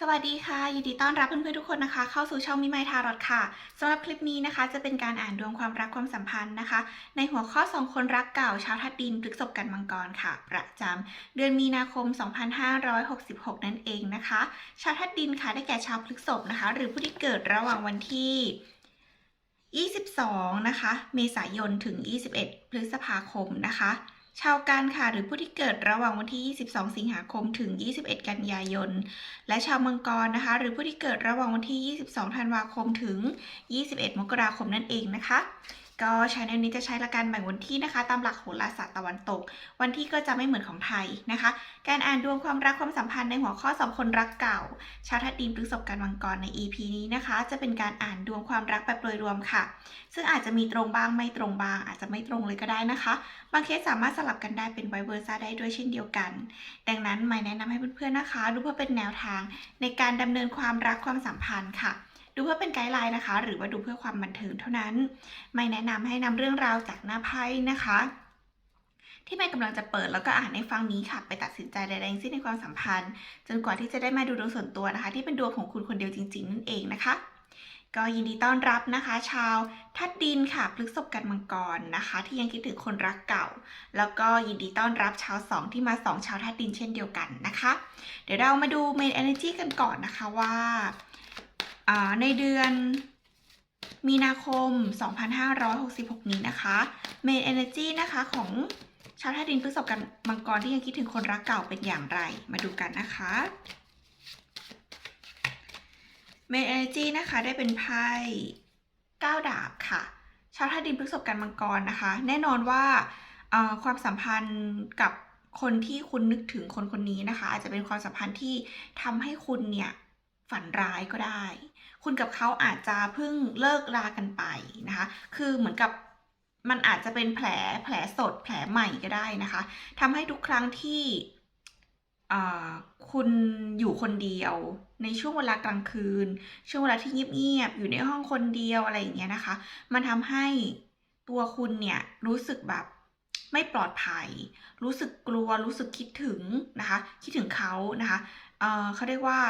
สวัสดีค่ะ ยินดีต้อนรับเพื่อนๆทุกคนนะคะ เข้าสู่ช่องมิไมทารอดค่ะสำหรับคลิปนี้นะคะ จะเป็นการอ่านดวงความรักความสัมพันธ์นะคะ ในหัวข้อสองคนรักเก่าชาวทัดดินพฤกษบกันมังกรค่ะ ประจำเดือนมีนาคม 2566 นั่นเองนะคะ ชาวทัดดินค่ะได้แก่ชาวพฤกษบนะคะ หรือผู้ที่เกิดระหว่างวันที่ 22 นะคะ เมษายนถึง 21 พฤษภาคมนะคะ ชาวกันค่ะหรือผู้ที่เกิดระหว่างวันที่ 22 สิงหาคมถึง 21 กันยายน และชาวมังกรนะคะ หรือผู้ที่เกิดระหว่างวันที่ 22 ธันวาคมถึง 21 มกราคมนั่นเองนะคะ ก็ชาแนลนี้จะใช้ละการแบ่งวันที่นะคะ ตามหลักโหราศาสตร์ตะวันตก วันที่ก็จะไม่เหมือนของไทยนะคะ การอ่านดวงความรักความสัมพันธ์ในหัวข้อสองคนรักเก่า ชาวทัดดินพฤษภกันมังกรใน EP นี้นะคะ จะเป็นการอ่านดวงความรักแบบโดยรวมค่ะ ซึ่งอาจจะมีตรงบ้างไม่ตรงบ้าง อาจจะไม่ตรงเลยก็ได้นะคะ บางเคสสามารถสลับกันได้เป็นไวเวอร์ซ่าได้ด้วยเช่นเดียวกัน ดังนั้นไม่แนะนำให้เพื่อนๆนะคะ ดูเพื่อเป็นแนวทางในการดำเนินความรักความสัมพันธ์ค่ะ ดูเพื่อเป็นไกด์ไลน์นะคะ หรือว่าดูเพื่อความบันเทิงเท่านั้น ไม่แนะนำให้นำเรื่องราวจากหน้าไพ่นะคะ ที่ไม่กำลังจะเปิดแล้วก็อ่านในฟังนี้ค่ะ ไปตัดสินใจใดๆทั้งสิ้นในความสัมพันธ์ จนกว่าที่จะได้มาดูดวงส่วนตัวนะคะ ที่เป็นดวงของคุณคนเดียวจริง ๆ นั่นเองนะคะก็ยินดีต้อนรับนะคะ ชาวทัดดินค่ะพฤกษบกันมังกรนะคะ ที่ยังคิดถึงคนรักเก่า แล้วก็ยินดีต้อนรับชาวสองที่มาสองชาวทัดดินเช่นเดียวกันนะคะ เดี๋ยวเรามาดู Main Energy กันก่อนนะคะว่า ในเดือนมีนาคม 2566 นี้นะคะ Main Energy นะคะของชาวทัดดินพฤษภกันมังกรที่ยังคิดถึงคนรักเก่าเป็นอย่างไร มาดูกันนะคะ Main Energy นะคะได้เป็นไพ่ก้าดาบค่ะ ชาวธาตุดินพฤษภกันมังกรนะคะ แน่นอนว่าความสัมพันธ์กับคนที่คุณนึกถึงคนคนนี้นะคะ อาจจะเป็นความสัมพันธ์ที่ทำให้คุณเนี่ยฝันร้ายก็ได้ คุณกับเขาอาจจะเพิ่งเลิกลากันไปนะคะ คือเหมือนกับมันอาจจะเป็นแผลแผลสดแผลใหม่ก็ได้นะคะทำให้ทุกครั้งที่คุณอยู่คนเดียวในช่วงเวลากลางคืน ช่วงเวลาที่เงียบๆอยู่ในห้องคนเดียวอะไรอย่างเงี้ยนะคะ มันทำให้ตัวคุณเนี่ยรู้สึกแบบไม่ปลอดภัย รู้สึกกลัวรู้สึกคิดถึงนะคะ คิดถึงเขานะคะเเขาเรียกว่า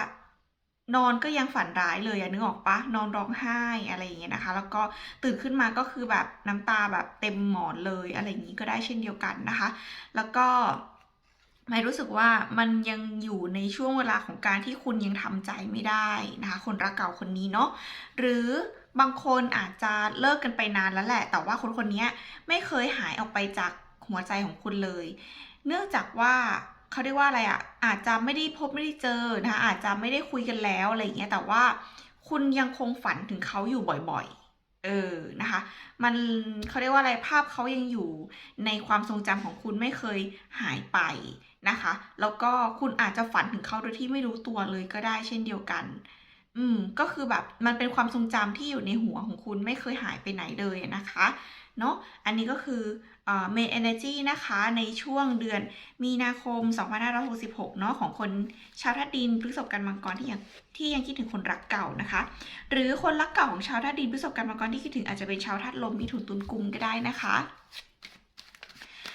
นอนก็ยังฝันร้ายเลยอะนึกออกปะนอนร้องไห้อะไรอย่างเงี้ยนะคะ แล้วก็ตื่นขึ้นมาก็คือแบบน้ำตาแบบเต็มหมอนเลยอะไรอย่างงี้ก็ได้เช่นเดียวกันนะคะ แล้วก็ไม่รู้สึกว่ามันยังอยู่ในช่วงเวลาของการที่คุณยังทำใจไม่ได้นะคะ คนรักเก่าคนนี้เนาะหรือบางคนอาจจะเลิกกันไปนานแล้วแหละ แต่ว่าคนคนนี้ไม่เคยหายออกไปจากหัวใจของคุณเลย เนื่องจากว่า เขาเรียกว่าอะไรอะ่ะ อาจจะไม่ได้พบไม่ได้เจอนะคะอาจจะไม่ได้คุยกันแล้วอะไรอย่างเงี้ยแต่ว่าคุณยังคงฝันถึงเขาอยู่บ่อยๆ เออนะคะ มันเขาเรียกว่าอะไรภาพเขายังอยู่ในความทรงจำของคุณไม่เคยหายไปนะคะ แล้วก็คุณอาจจะฝันถึงเขาโดยที่ไม่รู้ตัวเลยก็ได้เช่นเดียวกัน อืมก็คือแบบมันเป็นความทรงจำที่อยู่ในหัวของคุณไม่เคยหายไปไหนเลยนะคะ เนาะอันนี้ก็คือเอ่อ main energy นะคะในช่วงเดือนมีนาคม 2566 เนาะของคนชาวธาตุดินพฤษภกันมังกรที่ยังที่ยังคิดถึงคนรักเก่านะคะ หรือคนรักเก่าของชาวธาตุดินพฤษภกันมังกรที่คิดถึงอาจจะเป็นชาวธาตุลมมิถุนตุลกุมก็ได้นะคะ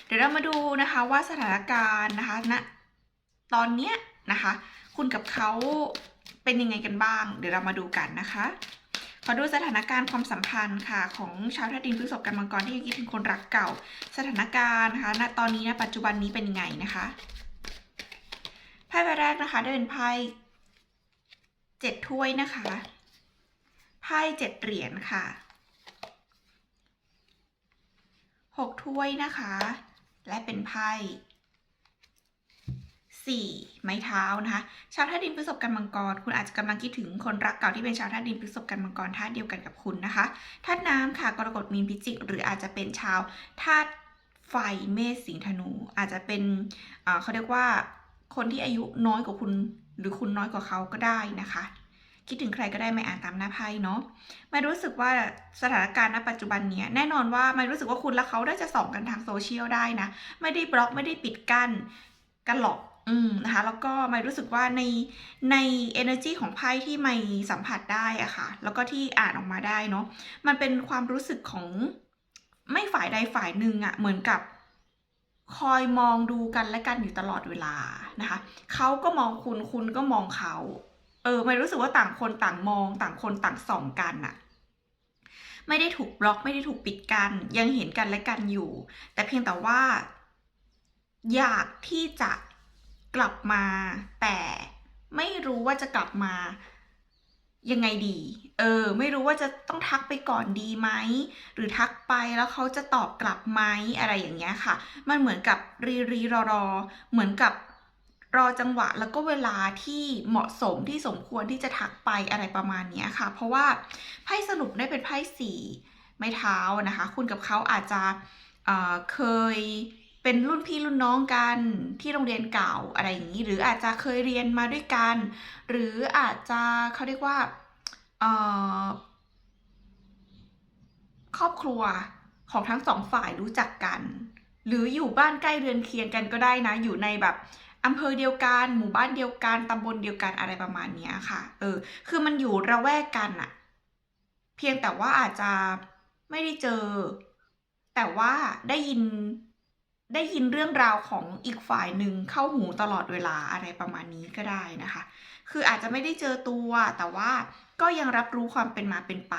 เดี๋ยวเรามาดูนะคะว่าสถานการณ์นะคะณตอนเนี้ยนะคะ คุณกับเขาเป็นยังไงกันบ้าง เดี๋ยวเรามาดูกันนะคะ ขอดูสถานการณ์ความสัมพันธ์ค่ะ ของชาวธาตุดินพฤษภกันมังกรที่ยังคิดถึงคนรักเก่า สถานการณ์นะคะณตอนนี้นะปัจจุบันนี้เป็นยังไงนะคะไพ่ใบแรกนะคะ ได้เป็นไพ่เจ็ดถ้วยนะคะไพ่เจ็ดเหรียญค่ะหกถ้วยนะคะ และเป็นไพ่ สี่ไม้เท้านะคะ ชาวธาตุดินพฤษภกันมังกร คุณอาจจะกำลังคิดถึงคนรักเก่าที่เป็นชาวธาตุดินพฤษภกันมังกรธาตุเดียวกันกับคุณนะคะธาตุน้ำค่ะกรกฎมีนพิจิก หรืออาจจะเป็นชาวธาตุไฟเมษสิงธนู อาจจะเป็นเขาเรียกว่าคนที่อายุน้อยกว่าคุณ หรือคุณน้อยกว่าเขาก็ได้นะคะคิดถึงใครก็ได้ไม่อ่านตามหน้าไพ่เนาะไม่รู้สึกว่าสถานการณ์ณปัจจุบันเนี้ยแน่นอนว่าไม่รู้สึกว่าคุณและเขาได้จะส่องกันทางโซเชียลได้นะ ไม่ได้บล็อกไม่ได้ปิดกั้นกันหรอก อืมนะคะแล้วก็ไม่รู้สึกว่าในใน energy ของไพ่ที่ไม่สัมผัสได้อะค่ะ แล้วก็ที่อ่านออกมาได้เนาะมันเป็นความรู้สึกของไม่ฝ่ายใดฝ่ายหนึ่งอะเหมือนกับคอยมองดูกันและกันอยู่ตลอดเวลานะคะเขาก็มองคุณคุณก็มองเขาเออไม่รู้สึกว่าต่างคนต่างมอง ต่างคนต่างส่องกันอะไม่ได้ถูกบล็อกไม่ได้ถูกปิดกัน ยังเห็นกันและกันอยู่ แต่เพียงแต่ว่า อยากที่จะ กลับมา แต่ไม่รู้ว่าจะกลับมายังไงดี เออ ไม่รู้ว่าจะต้องทักไปก่อนดีไหม หรือทักไปแล้วเขาจะตอบกลับไหมอะไรอย่างเงี้ยค่ะ มันเหมือนกับรีรีรอรอ เหมือนกับรอจังหวะแล้วก็เวลาที่เหมาะสมที่สมควรที่จะทักไปอะไรประมาณเนี้ยค่ะ เพราะว่าไพ่สรุปได้เป็นไพ่สี่ไม้เท้านะคะ คุณกับเขาอาจจะเเคย เป็นรุ่นพี่รุ่นน้องกันที่โรงเรียนเก่าอะไรอย่างนี้ หรืออาจจะเคยเรียนมาด้วยกัน หรืออาจจะเขาเรียกว่าเอ่อครอบครัวของทั้งสองฝ่ายรู้จักกัน หรืออยู่บ้านใกล้เรือนเคียงกันก็ได้นะ อยู่ในแบบอำเภอเดียวกันหมู่บ้านเดียวกันตำบลเดียวกันอะไรประมาณนี้ค่ะ เออ คือมันอยู่ระแวกกันอะเพียงแต่ว่าอาจจะไม่ได้เจอ แต่ว่าได้ยิน ได้ยินเรื่องราวของอีกฝ่ายหนึ่งเข้าหูตลอดเวลาอะไรประมาณนี้ก็ได้นะคะ คืออาจจะไม่ได้เจอตัวแต่ว่าก็ยังรับรู้ความเป็นมาเป็นไป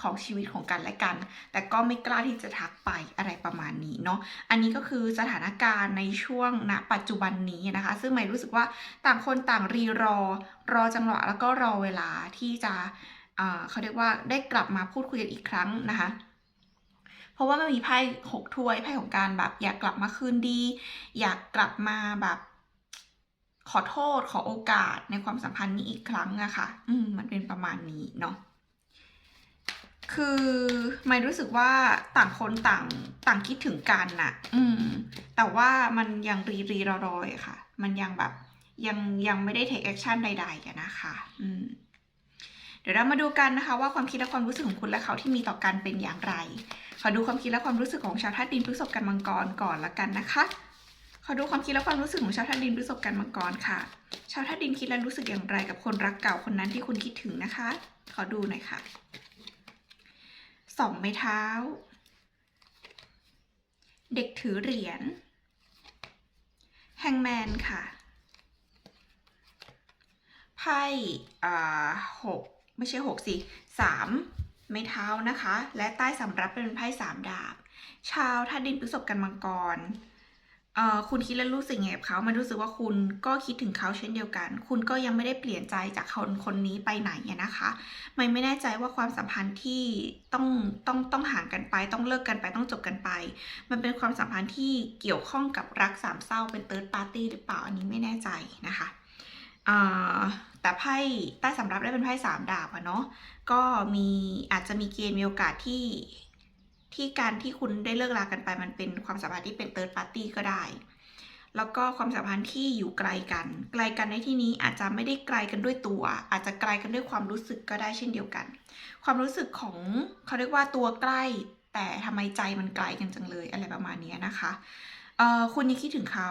ของชีวิตของกันและกัน แต่ก็ไม่กล้าที่จะทักไปอะไรประมาณนี้เนาะ อันนี้ก็คือสถานการณ์ในช่วงณปัจจุบันนี้นะคะ ซึ่งไม่รู้สึกว่าต่างคนต่างรีรอ รอจังหวะแล้วก็รอเวลาที่จะเขาเรียกว่าได้กลับมาพูดคุยกันอีกครั้งนะคะ ราะว่ามันมีไพ่หกถ้วยไพ่ของการแบบ อยากกลับมาคืนดี อยากกลับมาแบบ ขอโทษขอโอกาสในความสัมพันธ์นี้อีกครั้งอะค่ะ อืมมันเป็นประมาณนี้เนาะคือไม่รู้สึกว่าต่างคนต่างต่างคิดถึงกันน่ะ อืม แต่ว่ามันยังรีรีรอรอยค่ะ มันยังแบบยังยังไม่ได้เทคแอคชั่นใดๆอะนะคะ อืม เดี๋ยวเรามาดูกันนะคะว่าความคิดและความรู้สึกของคุณและเขาที่มีต่อกันเป็นอย่างไร ขอดูความคิดและความรู้สึกของชาวธาตุดินพฤษภกันมังกรก่อนละกันนะคะ ขอดูความคิดและความรู้สึกของชาวธาตุดินพฤษภกันมังกรค่ะ ชาวธาตุดินคิดและรู้สึกอย่างไรกับคนรักเก่าคนนั้นที่คุณคิดถึงนะคะ ขอดูหน่อยค่ะสองไม้เท้า เด็กถือเหรียญแฮงแมนค่ะไพ่อ่าหก ไม่ใช่หกสิสามไม้เท้านะคะ และใต้สำรับเป็นไพ่สามดาบ ชาวธาตุดินพฤษภกันมังกรเอ่อคุณคิดและรู้สึกไงกับเขา มันรู้สึกว่าคุณก็คิดถึงเขาเช่นเดียวกัน คุณก็ยังไม่ได้เปลี่ยนใจจากคนคนนี้ไปไหนอะนะคะ ไม่ไม่แน่ใจว่าความสัมพันธ์ที่ต้องต้องต้องห่างกันไป ต้องเลิกกันไป ต้องจบกันไป มันเป็นความสัมพันธ์ที่เกี่ยวข้องกับรักสามเศร้าเป็นเติร์ดปาร์ตี้หรือเปล่า อันนี้ไม่แน่ใจนะคะเอ่อ แต่ไพ่ใต้สำรับได้เป็นไพ่สามดาบอะเนาะก็มีอาจจะมีเกณฑ์มีโอกาสที่ที่การที่คุณได้เลิกลากันไปมันเป็นความสัมพันธ์ที่เป็นเติร์ดปาร์ตี้ก็ได้ แล้วก็ความสัมพันธ์ที่อยู่ไกลกัน ไกลกันในที่นี้อาจจะไม่ได้ไกลกันด้วยตัว อาจจะไกลกันด้วยความรู้สึกก็ได้เช่นเดียวกัน ความรู้สึกของเขาเรียกว่าตัวใกล้ แต่ทำไมใจมันไกลกันจังเลยอะไรประมาณนี้นะคะเออคุณยังคิดถึงเขา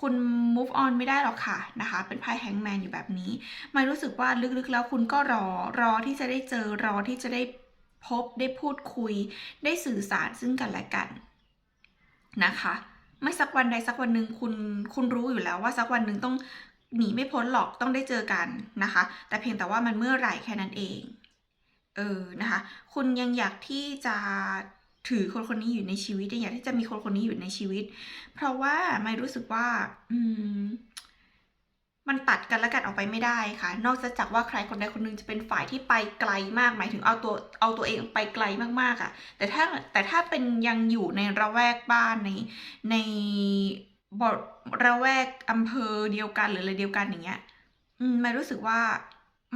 คุณ move on ไม่ได้หรอกค่ะนะคะ เป็นไพ่แฮงแมนอยู่แบบนี้ไม่รู้สึกว่าลึกๆแล้วคุณก็รอรอที่จะได้เจอรอที่จะได้พบได้พูดคุย ได้สื่อสารซึ่งกันและกันนะคะไม่สักวันใดสักวันหนึ่งคุณคุณรู้อยู่แล้วว่าสักวันหนึ่งต้องหนีไม่พ้นหรอกต้องได้เจอกันนะคะ แต่เพียงแต่ว่ามันเมื่อไหร่แค่นั้นเองเออนะคะ คุณยังอยากที่จะ ถือคนคนนี้อยู่ในชีวิตอยากที่จะมีคนคนนี้อยู่ในชีวิต เพราะว่าไม่รู้สึกว่า อืม มันตัดกันและกันออกไปไม่ได้ค่ะ นอกจากว่าใครคนใดคนหนึ่งจะเป็นฝ่ายที่ไปไกลมาก หมายถึงเอาตัวเอาตัวเองไปไกลมากๆอะ่ะ แต่ถ้าแต่ถ้าเป็นยังอยู่ในระแวกบ้านในในบทระแวกอำเภอเดียวกันหรืออะไรเดียวกันอย่างเงี้ย อืมไม่รู้สึกว่า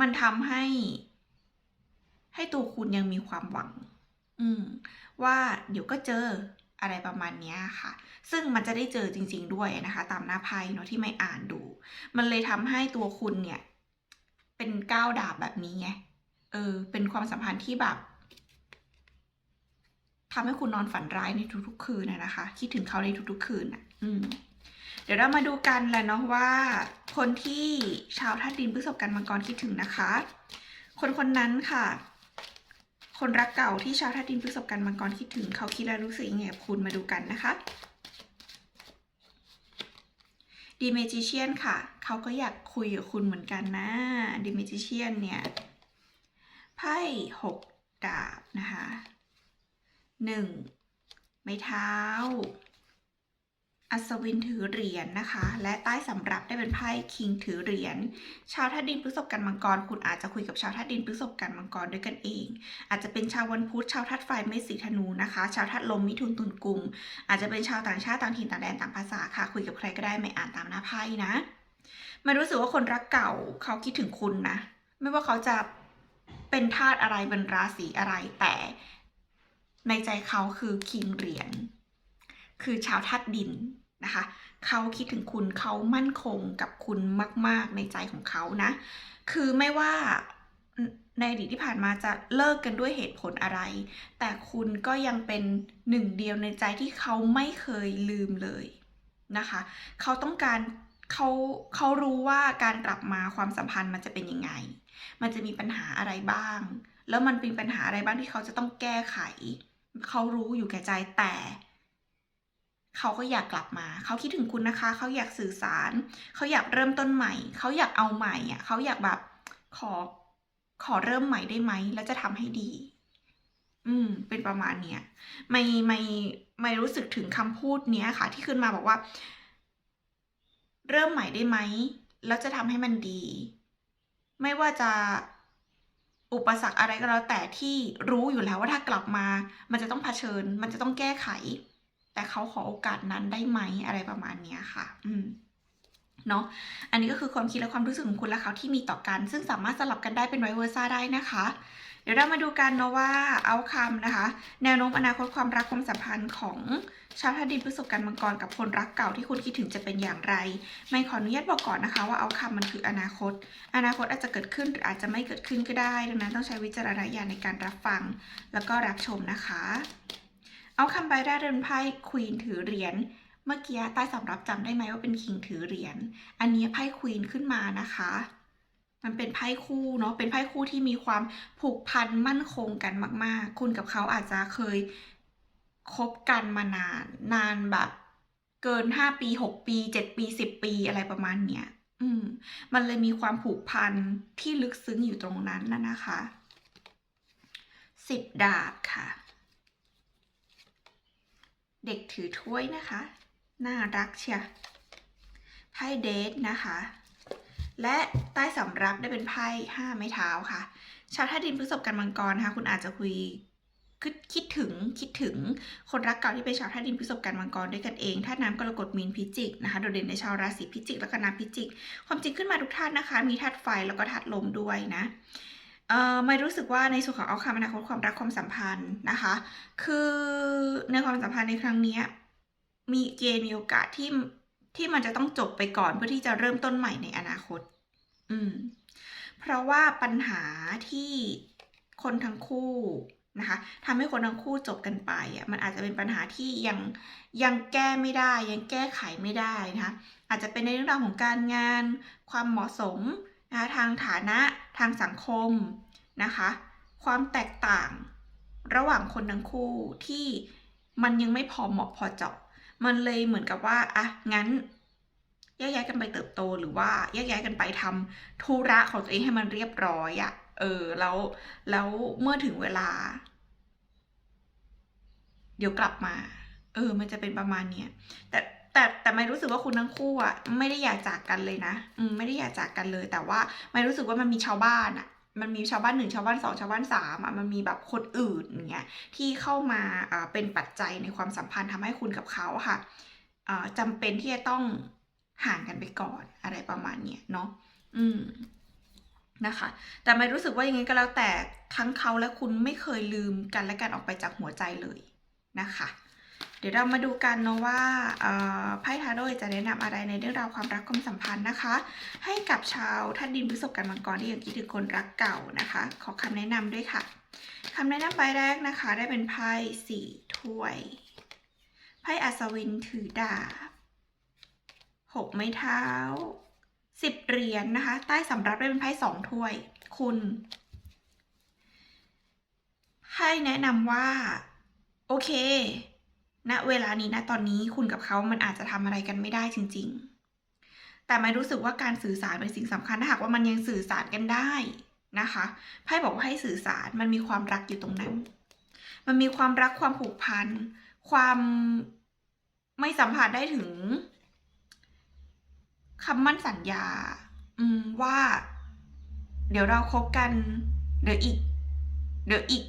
มันทำให้ ให้ตัวคุณยังมีความหวัง อืม ว่าเดี๋ยวก็เจออะไรประมาณนี้ค่ะ ซึ่งมันจะได้เจอจริง ๆ ด้วยนะคะ ตามหน้าไพ่เนาะที่ไม่อ่านดู มันเลยทำให้ตัวคุณเนี่ย เป็นก้าวดาบแบบนี้ไง เออ เป็นความสัมพันธ์ที่แบบทำให้คุณนอนฝันร้ายในทุกๆ คืนนะนะคะ คิดถึงเขาในทุกๆ คืนอะ อืม เดี๋ยวเรามาดูกันแหละเนาะว่า คนที่ชาวธาตุดินพฤษภกันมังกรคิดถึงนะคะ คนคนนั้นค่ะ คนรักเก่าที่ชาวธาตุดินพฤษภกันมังกรคิดถึงเขาคิดและรู้สึกยังไงกับคุณมาดูกันนะคะดีเมจิเชียนค่ะ เขาก็อยากคุยกับคุณเหมือนกันนะดีเมจิเชียนเนี่ยไพ่หกดาบนะคะหนึ่งไม้เท้า อัศวินถือเหรียญนะคะ และใต้สำรับได้เป็นไพ่คิงถือเหรียญชาวธาตุดินพฤษภกันมังกร คุณอาจจะคุยกับชาวธาตุดินพฤษภกันมังกรด้วยกันเอง อาจจะเป็นชาววันพุธชาวธาตุไฟเมษสีธนูนะคะ ชาวธาตุลมมิถุนตุลกุม อาจจะเป็นชาวต่างชาติต่างถิ่นต่างแดนต่างภาษาค่ะ คุยกับใครก็ได้ไม่อ่านตามหน้าไพ่นะมันรู้สึกว่าคนรักเก่าเขาคิดถึงคุณนะ ไม่ว่าเขาจะเป็นธาตุอะไรเป็นราศีอะไรแต่ในใจเขาคือคิงเหรียญ คือชาวธาตุดินนะคะเขาคิดถึงคุณเขามั่นคงกับคุณมาก ๆ ในใจของเขานะ คือไม่ว่าในอดีตที่ผ่านมาจะเลิกกันด้วยเหตุผลอะไร แต่คุณก็ยังเป็นหนึ่งเดียวในใจที่เขาไม่เคยลืมเลยนะคะ เขาต้องการเขาเขารู้ว่าการกลับมาความสัมพันธ์มันจะเป็นยังไง มันจะมีปัญหาอะไรบ้าง แล้วมันเป็นปัญหาอะไรบ้างที่เขาจะต้องแก้ไข เขารู้อยู่แก่ใจแต่ เขาก็อยากกลับมา เขาคิดถึงคุณนะคะ เขาอยากสื่อสาร เขาอยากเริ่มต้นใหม่ เขาอยากเอาใหม่อะ เขาอยากแบบขอขอเริ่มใหม่ได้ไหม แล้วจะทำให้ดี อืม เป็นประมาณเนี้ย ไม่ไม่ไม่รู้สึกถึงคำพูดเนี้ยค่ะ ที่ขึ้นมาบอกว่า เริ่มใหม่ได้ไหม แล้วจะทำให้มันดี ไม่ว่าจะอุปสรรคอะไรก็แล้วแต่ที่รู้อยู่แล้วว่าถ้ากลับมา มันจะต้องเผชิญ มันจะต้องแก้ไข แต่เขาขอโอกาสนั้นได้ไหมอะไรประมาณเนี้ยค่ะ อืมเนาะ อันนี้ก็คือความคิดและความรู้สึกของคุณและเขาที่มีต่อกัน ซึ่งสามารถสลับกันได้เป็นไวเวอร์ซ่าได้นะคะ เดี๋ยวเรามาดูกันเนาะว่าเอาคำนะคะ แนวโน้มอนาคตความรักความสัมพันธ์ของชาวธาตุดินพฤษภกันมังกรกับคนรักเก่าที่คุณคิดถึงจะเป็นอย่างไร ไม่ขออนุญาตบอกก่อนนะคะ ว่าเอาคำมันคืออนาคต อนาคตอาจจะเกิดขึ้นหรืออาจจะไม่เกิดขึ้นก็ได้ ดังนั้นต้องใช้วิจารณญาณในการรับฟัง แล้วก็รับชมนะคะ เอาคำใบแรกเป็นไพ่ควีนถือเหรียญเมื่อกี้ใต้สำรับจำได้ไหมว่าเป็นคิงถือเหรียญอันนี้ไพ่ควีนขึ้นมานะคะ มันเป็นไพ่คู่เนาะเป็นไพ่คู่ที่มีความผูกพันมั่นคงกันมาก ๆ คุณกับเขาอาจจะเคยคบกันมานาน นานแบบเกินห้าปีหกปีเจ็ดปีสิบปีอะไรประมาณเนี้ยอืม มันเลยมีความผูกพันที่ลึกซึ้งอยู่ตรงนั้นนะนะคะสิบดาบ เด็กถือถ้วยนะคะ น่ารักเชียไพ่เดทนะคะ และใต้สำรับได้เป็นไพ่ห้าไม้เท้าค่ะ ชาวท่าดินพฤษภกันมังกรนะคะ คุณอาจจะคุยคิดคิดถึงคิดถึงคนรักเก่าที่เป็นชาวท่าดินพฤษภกันมังกรด้วยกันเองท่าน้ำกรกฎมีนพิจิกนะคะโดดเด่นในชาวราศีพิจิกและกน้ำพิจิก ความจริงขึ้นมาทุกท่านนะคะ มีธาตุไฟแล้วก็ธาตุลมด้วยนะเอ่อไม่รู้สึกว่าในส่วนของเอาคำอนาคตความรักความสัมพันธ์นะคะ คือ ในความสัมพันธ์ในครั้งนี้มีเกณฑ์มีโอกาสที่ที่มันจะต้องจบไปก่อนเพื่อที่จะเริ่มต้นใหม่ในอนาคต อืม เพราะว่าปัญหาที่คนทั้งคู่นะคะทำให้คนทั้งคู่จบกันไปอะมันอาจจะเป็นปัญหาที่ยังยังแก้ไม่ได้ ยังแก้ไขไม่ได้นะคะอาจจะเป็นในเรื่องราวของการงาน ความเหมาะสมนะคะทางฐานะทางสังคมนะคะ ความแตกต่างระหว่างคนทั้งคู่ที่ มันยังไม่พอเหมาะพอเจาะ มันเลยเหมือนกับว่าอะงั้นแยกย้ายกันไปเติบโตหรือว่าแยกย้ายกันไปทำธุระของตัวเองให้มันเรียบร้อยอะ่ะเออแล้วแล้วเมื่อถึงเวลา เดี๋ยวกลับมา เออ มันจะเป็นประมาณเนี้ยแต่แต่แต่ไม่รู้สึกว่าคุณทั้งคู่อะไม่ได้อยากจากกันเลยนะ อืมไม่ได้อยากจากกันเลย แต่ว่าไม่รู้สึกว่ามันมีชาวบ้านอะ มันมีชาวบ้านหนึ่งชาวบ้านสองชาวบ้านสามอะมันมีแบบคนอื่นเงี้ยที่เข้ามาอ่าเป็นปัจจัยในความสัมพันธ์ทำให้คุณกับเขาค่ะอ่าจำเป็นที่จะต้องห่างกันไปก่อนอะไรประมาณเนี้ยเนาะอืมนะคะ แต่ไม่รู้สึกว่ายังไงก็แล้วแต่ทั้งเขาและคุณไม่เคยลืมกันและกันออกไปจากหัวใจเลยนะคะ เดี๋ยวเรามาดูกันเนาะว่าไพ่ทาโร่จะแนะนำอะไรในเรื่องราวความรักความสัมพันธ์นะคะ ให้กับชาวท่านดินพฤษภกันมังกรที่ยังคิดถึงคนรักเก่านะคะ ขอคำแนะนำด้วยค่ะคำแนะนำใบแรกนะคะ ได้เป็นไพ่สี่ถ้วยไพ่อัศวินถือดาบหกไม้เท้าสิบเหรียญนนะคะ ใต้สำรับได้เป็นไพ่สองถ้วย คุณ ให้แนะนำว่า โอเค ณเวลานี้นะตอนนี้คุณกับเขามันอาจจะทำอะไรกันไม่ได้จริง ๆ แต่ไม่รู้สึกว่าการสื่อสารเป็นสิ่งสำคัญถ้าหากว่ามันยังสื่อสารกันได้นะคะไพ่บอกว่าให้สื่อสารมันมีความรักอยู่ตรงนั้น มันมีความรักความผูกพัน ความไม่สัมผัสได้ถึงคำมั่นสัญญา อืมว่า เดี๋ยวเราคบกัน เดี๋ยวอีก เดี๋ยวอีก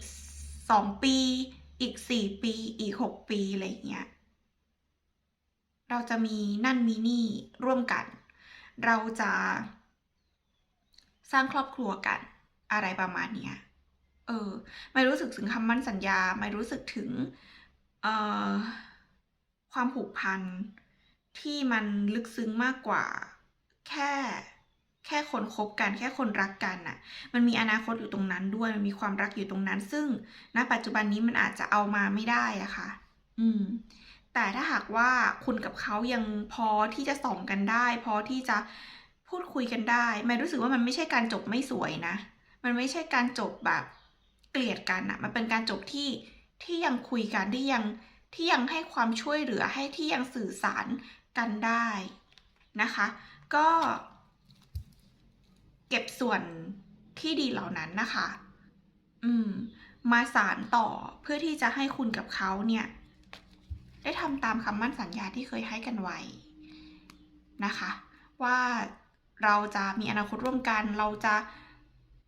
สองปี อีกสี่ปีอีกหกปีอะไรเงี้ยเราจะมีนั่นมีนี่ร่วมกัน เราจะสร้างครอบครัวกันอะไรประมาณเนี้ยเออไม่รู้สึกถึงคำมั่นสัญญา ไม่รู้สึกถึงเอ่อความผูกพันที่มันลึกซึ้งมากกว่าแค่ แค่คนคบกันแค่คนรักกันน่ะ มันมีอนาคตอยู่ตรงนั้นด้วยมันมีความรักอยู่ตรงนั้น ซึ่งณปัจจุบันนี้มันอาจจะเอามาไม่ได้อะค่ะ อืม แต่ถ้าหากว่าคุณกับเขายังพอที่จะส่องกันได้ พอที่จะพูดคุยกันได้ไม่รู้สึกว่ามันไม่ใช่การจบไม่สวยนะ มันไม่ใช่การจบแบบเกลียดกันอะมันเป็นการจบที่ที่ยังคุยกันที่ยังที่ยังให้ความช่วยเหลือให้ที่ยังสื่อสารกันได้นะคะ ก็ เก็บส่วนที่ดีเหล่านั้นนะคะ อืม มาสารต่อเพื่อที่จะให้คุณกับเขาเนี่ย ได้ทำตามคำมั่นสัญญาที่เคยให้กันไว้นะคะ ว่าเราจะมีอนาคตร่วมกัน เราจะ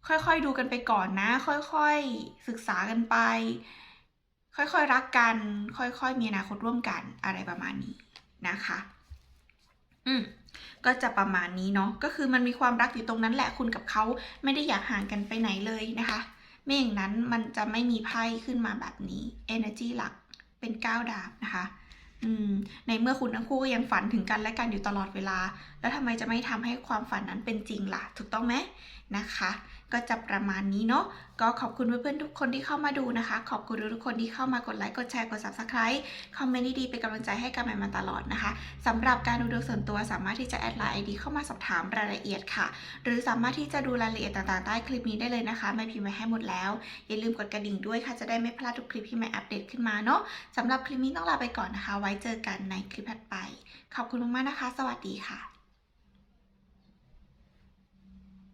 ค่อยๆดูกันไปก่อนนะ ค่อยๆศึกษากันไป ค่อยๆรักกัน ค่อยๆมีอนาคตร่วมกันอะไรประมาณนี้นะคะ อืม ก็จะประมาณนี้เนาะก็คือมันมีความรักอยู่ตรงนั้นแหละคุณกับเขาไม่ได้อยากห่างกันไปไหนเลยนะคะ ไม่อย่างนั้นมันจะไม่มีไพ่ขึ้นมาแบบนี้ energy หลักเป็นก้าวดาบนะคะ อืมในเมื่อคุณทั้งคู่ก็ยังฝันถึงกันและกันอยู่ตลอดเวลา แล้วทำไมจะไม่ทำให้ความฝันนั้นเป็นจริงล่ะ ถูกต้องไหมนะคะ ก็จะประมาณนี้เนาะก็ขอบคุณเพื่อนๆทุกคนที่เข้ามาดูนะคะ ขอบคุณทุกคนที่เข้ามากดไลค์กดแชร์กด subscribe คอมเมนต์ดีๆเป็นกำลังใจให้กันใหม่มาตลอดนะคะสำหรับการดูดวงส่วนตัวสามารถที่จะแอดไลน์ ID เข้ามาสอบถามรายละเอียดค่ะ หรือสามารถที่จะดูรายละเอียดต่างๆใต้คลิปนี้ได้เลยนะคะไม่พิมพ์ไว้ให้หมดแล้ว อย่าลืมกดกระดิ่งด้วยค่ะจะได้ไม่พลาดทุกคลิปที่ใหม่อัปเดตขึ้นมาเนาะสำหรับคลิปนี้ต้องลาไปก่อนนะคะไว้เจอกันในคลิปถัดไป ขอบคุณมากๆนะคะ สวัสดีค่ะ